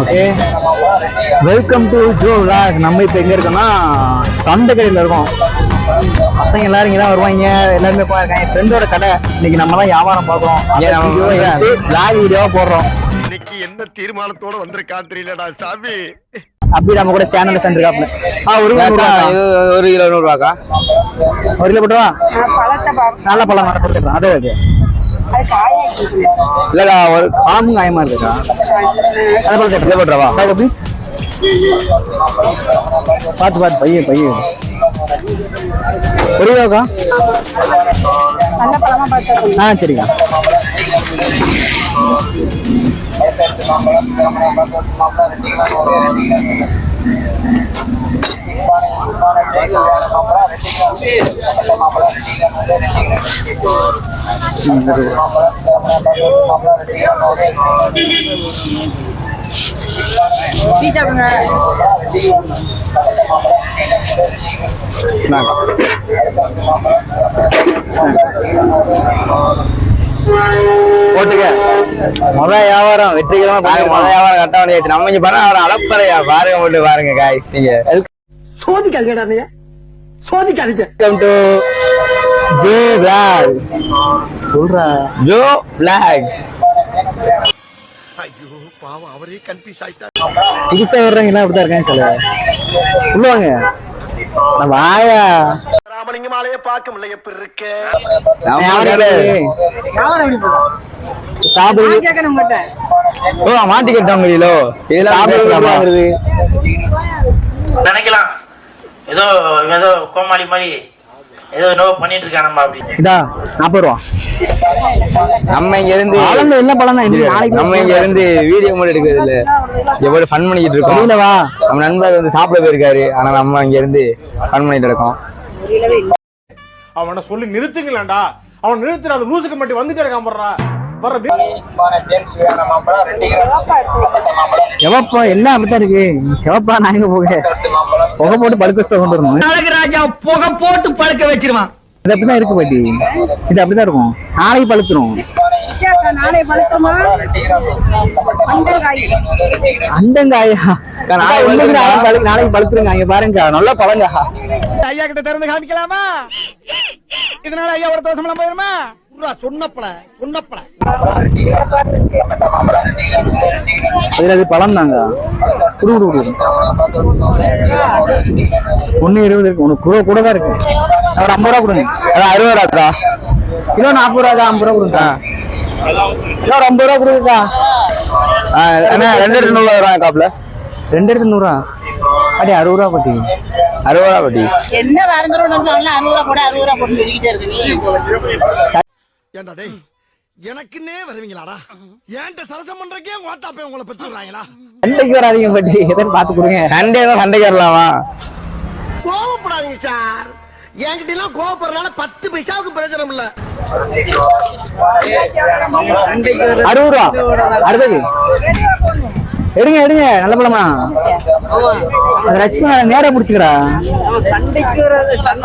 Okay welcome to Jo vlog நம்ம இப்போ எங்கே இருக்கோம்னா சந்தைக்கடையில் இருக்கோம். பசங்க எல்லாரும் இங்கே தான் வருவாங்க. எல்லாருமே போயிருக்காங்க. என் ஃப்ரெண்டோட கடை. இன்னைக்கு நம்ம தான் வியாபாரம் பார்க்குறோம் விளாக் வீடியோவாக போடுறோம். இன்னைக்கு என்ன தீர்மானத்தோட வந்திருக்கான் தெரியலடா சாமி. அப்படி நம்ம கூட சேனல்ல சென்றிருக்காப்ல ஆ ஒரு. ஒரு கிலோ நூறுரூவாக்கா ஒரு கிலோ போட்டுவா? நல்ல பழம் கொடுத்துருக்கோம் அதே அது அது இல்லைக்கா ஒரு பழமும் காயமா இருக்குக்கா அதை பழத்தை இதை போட்டுறவா எப்படி பார்த்து பார்த்து பையன் பையன் பார்த்து ஆ சரிங்க டீ சாப்பிடுங்க போட்டுக்க முத வியாபாரம் வெற்றிகரமா முதல். வியாபாரம் கட்ட வேண்டியது நம்ம இங்க பண்ண அவர் அளப்பறையா பாருங்க மட்டும் பாருங்க காய் நீங்க Welcome to J Vlog. சொல்றா. ஜோ பிளாக்ஸ் ஐயோ பாவம் அவரே கன்ஃபியூஸ் ஆயிட்டா புதுசா வர்றவங்க அப்படிதான் இருக்காங்க சொல்ல உள்ள வாங்க. நான் வாயா. ராமலிங்கமாலையே பார்க்க முடியல எப்படி இருக்க? ஸ்ட்ராபெரி ஓ மாட்டிக்கிட்டோம் கிலோ இதெல்லாம் நினைக்கலாம். ஏதோ ஏதோ கோமாளி மாதிரி ஏதோ என்னவோ பண்ணிட்டு இருக்கான் நம்ம அப்படி இதா நாற்பது ரூபா. நம்ம இங்க இருந்து பழம் என்ன பழம் தான் நம்ம இங்க இருந்து வீடியோ மட்டும் எடுக்கிறது இல்ல. எவ்வளவு ஃபன் பண்ணிக்கிட்டு இருக்கோம். வெளியில வா. நம்ம நண்பர் வந்து சாப்பிட போயிருக்காரு. ஆனா நம்ம இங்க இருந்து ஃபன் பண்ணிட்டு இருக்கோம். அவனை சொல்லி நிறுத்துங்களேன்டா. அவன் நிறுத்துற அது லூசுக்கு மட்டும் வந்துட்டே இருக்கான் போடுறா. செவப்பா எல்லாம் அப்படித்தான் இருக்கு? சிவப்பா நான் எங்க போக புகை போட்டு பழுக்க வச்சு கொண்டு வரணும். ராஜா புகை போட்டு பழுக்க வச்சிருவான். இது அப்படிதான் இருக்கு பாட்டி. இது அப்படிதான் இருக்கும். நாளைக்கு பழுத்துரும். நாளைக்கு பழுத்துருங்க. இங்க பாருங்க. நல்ல பழங்க. ஐயா கிட்ட திறந்து காமிக்கலாமா? இதனால ஐயா ஒரு தோசம் எல்லாம் போயிருமா சொன்னப்பல சொன்னப்பல. அது பழம் தாங்க. குடு குடு ஒண்ணு இருபது இருக்கு. ஒண்ணு கூட கூட தான் இருக்கு. ஒரு ஐம்பது ரூபா கொடுங்க. அதான் அறுபது ரூபாக்கா கிலோ நாற்பது ரூபா ஐம்பது ரூபா கொடுங்க. கிலோ ஒரு ஐம்பது ரூபா கொடுங்கக்கா. ஆ, அண்ணா ரெண்டு ரெண்டு நூறு ரூபாய் காப்புல? ரெண்டு எடுத்து அறுபது ரூபா பாட்டி அறுபது ரூபா பட்டி என்ன அறுபது ரூபா கூட அறுபது ரூபா போட்டு சொல்லிக்கிட்டே இருக்கு நீ. ஏண்டா டேய் எனக்குன்னே வருவீங்களாடா? ஏன்ட்ட சரசம் பண்றக்கே ஓட்டாப்பே உங்களை பெற்று விடுறாங்களா சண்டைக்கு வராதீங்க பாட்டி. எதாவது பார்த்து கொடுங்க. சண்டே தான் சண்டைக்கு வரலாமா? கோவப்படாதீங்க சார். என்கிட்ட எல்லாம் கோவப்படுறதுனால பத்து பைசாவுக்கு பிரயோஜனம் இல்ல. அறுபது ரூபா. அடுத்தது எடுங்க எடுங்க நல்ல பழமா? அது லட்சுமி நேரா புடிச்சுக்கடா.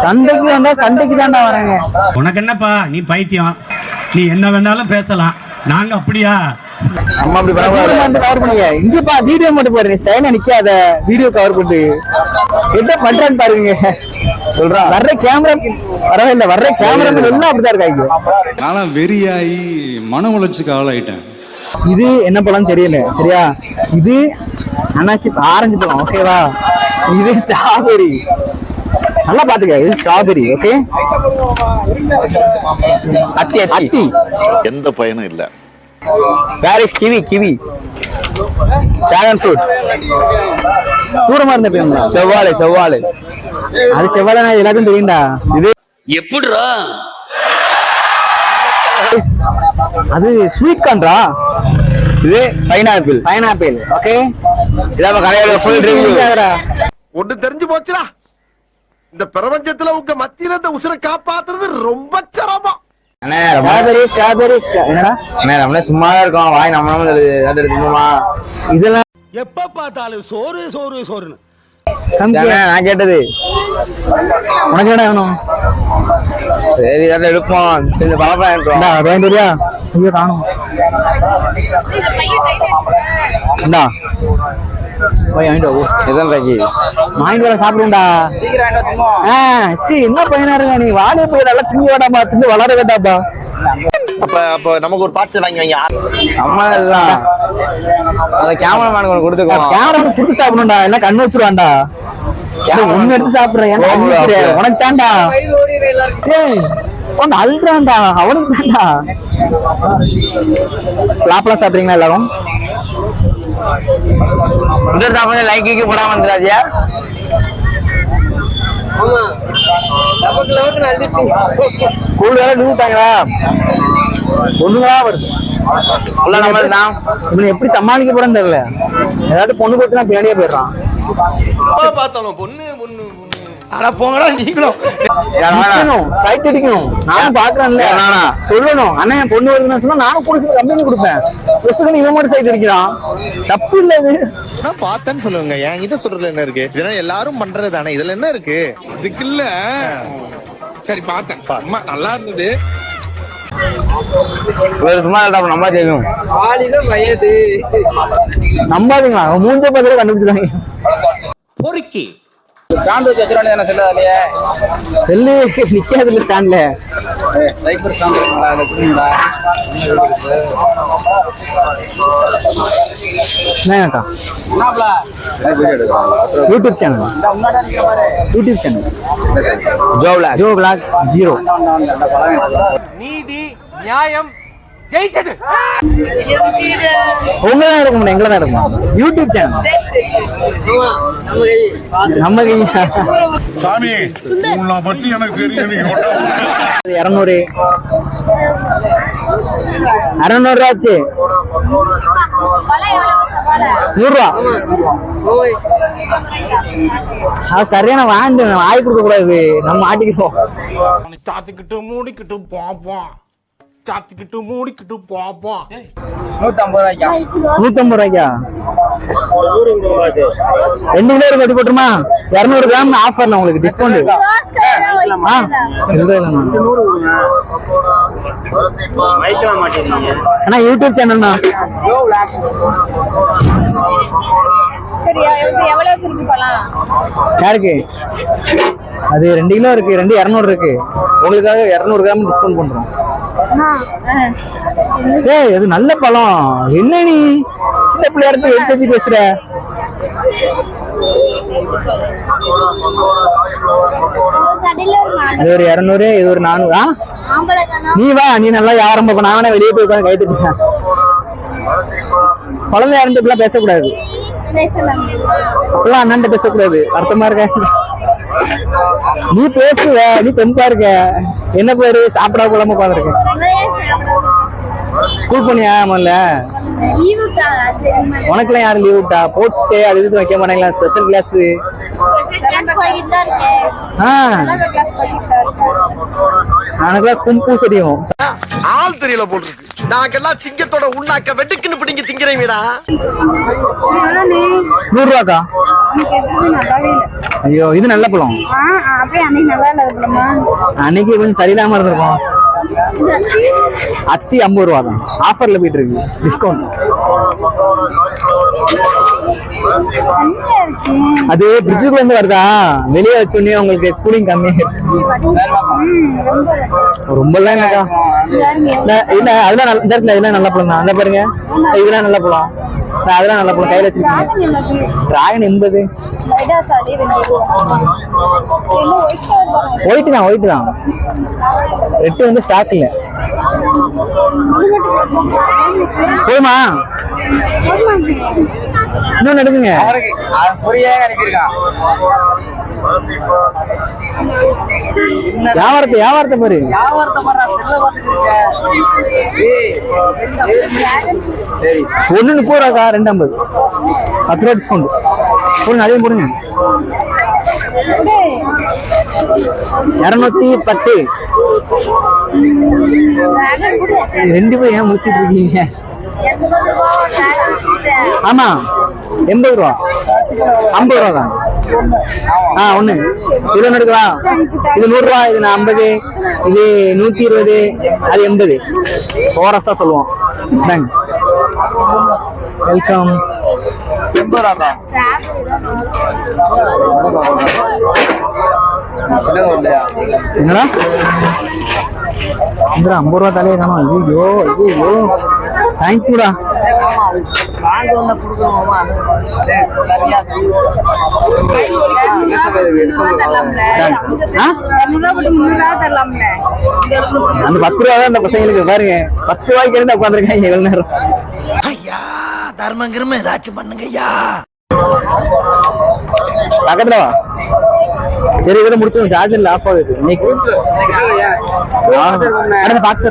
சண்டைக்கு வந்தா சண்டைக்கு தான்டா வராங்க. உனக்கு என்னப்பா? நீ பைத்தியம். நீ என்ன வேணாலும் பேசலாம். நாங்க அப்படியா? நம்ம அப்படி கவர் பண்ணுங்க. இங்கப்பா வீடியோ மட்டும் பாருங்க ஸ்டைல நிக்காத. வீடியோ கவர் பண்ணு. என்ன பண்றான்னு பாருங்க. சொல்றான் வர்ற கேமரா வரவே இல்ல வர்ற கேமரா எல்லாம் அப்படிதான் இருக்காங்க. நான்லாம் வெறியாகி மன உளைச்சுக்கு ஆளாயிட்டேன். இது என்ன பழம் தெரியல. சரியா? இது அனாசி ஆரஞ்சு பழம் ஓகேவா இது ஸ்ட்ராபெரி நல்லா பாத்துக்க இது ஸ்ட்ராபெரி ஓகே அத்தி அத்தி. எந்த பயனும் இல்ல. Where is kiwi kiwi dragon fruit தூரமா இருந்த பேருங்களா செவ்வாழை செவ்வாழை. அது செவ்வாழை நான் எல்லாத்தையும் தெரியும்டா. இது எப்படிரா அது ஸ்வீட் கான்டா இது பைனாப்பிள் பைனாப்பிள் ஓகே இதான் கடையோட ஃபுல் ரிவ்யூ ஒண்ணு தெரிஞ்சு போச்சுடா. இந்த பிரபஞ்சத்துல உங்க மத்தியில இந்த உசுரை காப்பாத்துறது ரொம்ப சிரமம். அண்ணே ரொம்ப ஸ்ட்ராபெரி ஸ்ட்ராபெரி என்னடா? அண்ணே நம்மளே சும்மா தான் இருக்கோம். வாய் நம்ம இதெல்லாம் எப்ப பார்த்தாலும் சோறு சோறு சோறுன்னு. நான் கேட்டது. உனக்கு என்ன வேணும்? சரி இதை எடுப்போம். சரி பழப்பழம் எடுப்போம் இந்தா வேண்டியா ஐயோ காணும். இந்தா. போய் வாங்கிட்டு வா எதான் ராக்கி வாங்கிட்டு வர சாப்பிடுண்டா ஆ சி என்ன பையனா இருக்க நீ வாடகை போய் நல்லா திங்க வேண்டாப்பா திங்க வளர வேண்டாப்பா அப்ப அப்ப நமக்கு ஒரு பார்த்து வாங்கி வாங்கி. அம்மா எல்லாம். அந்த கேமராமேனுக்கு ஒன்று கொடுத்துக்குவோம் கேமரா கொடுத்து சாப்பிடணும்டா. எல்லாம் கண்ணு வச்சிருவான்டா. ஒண்ணு எடுத்து சாப்பிடுறேன். உனக்கு தான்டா. ஏய் உனக்கு அல்றான்டா அவனுக்கு தான்டா. லாப்லாம் சாப்பிடுறீங்களா எல்லாரும்? இந்த தாமரை லைக் கீக்கு போடாம வந்துடாதியா ஸ்கூல் வேற லீவ் ஒண்ணுங்களா வருது. இவனை எப்படி சமாளிக்க போறேன்னு தெரியல. ஏதாவது பொண்ணு போச்சுன்னா பின்னாடியே போயிடுறான். பார்த்தாலும் பொண்ணு பொண்ணு பொண்ணு. அடிக்கணும் சைட் அடிக்கணும். நானும் பாக்குறேன்ல? சொல்லணும். அண்ணன் என் பொண்ணு வருதுன்னு சொன்னா நானும் போலீஸ்ல கம்ப்ளைண்ட் கொடுப்பேன். பிரசுகன் இவன் மட்டும் சைட் அடிக்கிறான். தப்பு இல்ல இது. நான் பார்த்தேன்னு சொல்லுங்க. என்கிட்ட சொல்றதுல என்ன இருக்கு? இதெல்லாம் எல்லாரும் பண்றது தானே. இதுல என்ன இருக்கு? இதுக்கு இல்ல. சரி பார்த்தேன். அம்மா நல்லா இருந்தது. ஒரு சும்மா இல்லடா, நம்ம தெரியும் நம்பாதீங்களா? அவன் மூஞ்ச பதில கண்டுபிடிச்சாங்க பொறுக்கி. ஸ்டாண்ட் வச்சு வச்சிட வேண்டியதானே செல்லு அதுலயே? செல்லு நிக்காது இல்ல ஸ்டாண்ட்ல சைபர் ஸ்டாண்ட் என்னக்கா YouTube channel. YouTube channel. ஜோவ்ல Jo vlog zero. உங்க தான் எடுக்க முடியும் எங்களை தான் எடுக்க முடியும் யூடியூப் சேனல் நம்ம சாமி உன்னை பத்தி எனக்கு தெரியும் இரநூறு. அறநூறு ரூபா ஆச்சு. நூறு ரூபா அது சரியான வாங்கி வாய் கொடுக்க கூடாது நம்ம மாட்டிக்குவோம் சாத்திக்கிட்டு மூடிக்கிட்டு பாப்போம். சாத்திக்கிட்டு மூடிக்கிட்டு பாப்போம். நூத்தம்பது ரூபாய்க்கா? நூத்தம்பது ரூபாய்க்கா? ரெண்டு கிலோ கட்டி போட்டுருமா? இரநூறு கிராம் ஆஃபர்ல உங்களுக்கு டிஸ்கவுண்ட் ஆ. அண்ணா யூடியூப் சேனல்ண்ணா யாருக்கு? அது ரெண்டு கிலோ இருக்கு ரெண்டு இரநூறு இருக்கு. உங்களுக்காக இரநூறு கிராம் டிஸ்கவுண்ட் பண்றோம். ஏய் அது நல்ல பழம். என்ன நீ? சின்ன பிள்ளையா இருக்கு எல்கேஜி பேசுற? இது ஒரு இரநூறு இது ஒரு நானூறு நீ வா நீ நல்லா வியாபாரம் பார்ப்ப நான் வெளியே போய் உட்காந்து கைட்டு குழந்தை யாருன்னு பேசக்கூடாது. பேசலாம்? அப்பெல்லாம் அண்ணன் பேசக்கூடாது. அர்த்தமா இருக்க. நீ பேசுவ நீ தெம்பா இருக்க என்ன பேரு? சாப்பிடா போலாம உட்காந்துருக்க ஸ்கூல் போனியா முதல்ல? உனக்குலாம் யாரும் லீவ் விட்டா? ஸ்போர்ட்ஸ் டே அது இது வைக்க மாட்டாங்களா? ஸ்பெஷல் கிளாஸ் கிளாஸ் போய்கிட்டு தான் இருக்கேன் ஆ. கிளாஸ் போய்கிட்டு தான் இருக்கேன் எனக்குலாம் கும்பு தெரியும். ஆள் தெரியல போட்டுருக்கு நாங்கெல்லாம் சிங்கத்தோட உண்ணாக்க வெட்டுக்குன்னு பிடிங்க திங்கிறீங்கடா நூறு ரூபாக்கா ஐயோ இது நல்ல பழம். அன்னைக்கு கொஞ்சம் சரியில்லாம இருந்திருக்கும். அத்தி? ஐம்பது ரூபா தான். ஆஃபர்ல போயிட்டு இருக்கு. டிஸ்கவுண்ட் அது பிரிட்ஜுக்குள்ள இருந்து வருதா? வெளியே வச்சோடனே உங்களுக்கு கூலிங் கம்மி. ரொம்ப எல்லாம் இல்லக்கா. இல்ல அதெல்லாம் நல்ல இந்த இடத்துல இதெல்லாம் நல்ல பழம் தான் அந்த பாருங்க. இதெல்லாம் நல்ல பழம். அதெல்லாம் நல்ல பழம். கையில வச்சிருக்கீங்க. டிராகன் எண்பது. ஒயிட் தான் ஒயிட் தான். ரெட்டு வந்து ஸ்டாக் இல்ல. போதுமா? இன்னொன்னு எடுக்குங்க. வியாபாரத்தை வியாபாரத்தை பாரு. ஒண்ணு முப்பது ரூபாக்கா ரெண்டு ஐம்பது. பத்து ரூபா டிஸ்கவுண்ட் போடுங்க அதையும் போடுங்க. இரநூத்தி பத்து. ரெண்டு பேரும் ஏன் முடிச்சிட்டு இருக்கீங்க? ஆமா. எண்பது ரூபா? ஐம்பது ரூபா தான். ஆ ஒண்ணு. இது ஒண்ணு எடுக்கலாம் இது நூறு ரூபா இது நான் ஐம்பது. இது நூத்தி இருபது. அது எண்பது. ஓரஸா சொல்லுவோம். தேங்க் வெல்கம் என்னடா? ஐம்பது ரூபா தலையே காணும். ஐயோ ஐயோ தேங்க்யூடா. அந்த பத்து ரூபா தான் அந்த பசங்களுக்கு பாருங்க. பத்து ரூபாய்க்கு இருந்து உட்காந்துருக்காங்க எவ்வளவு நேரம். ஐயா தர்மம் கிரும ஏதாச்சும் பண்ணுங்க ஐயா பக்கத்துல வா. சரி இதோட முடிச்சு சார்ஜர் ஆஃப் ஆகுது. இன்னைக்கு. பாக்ஸ்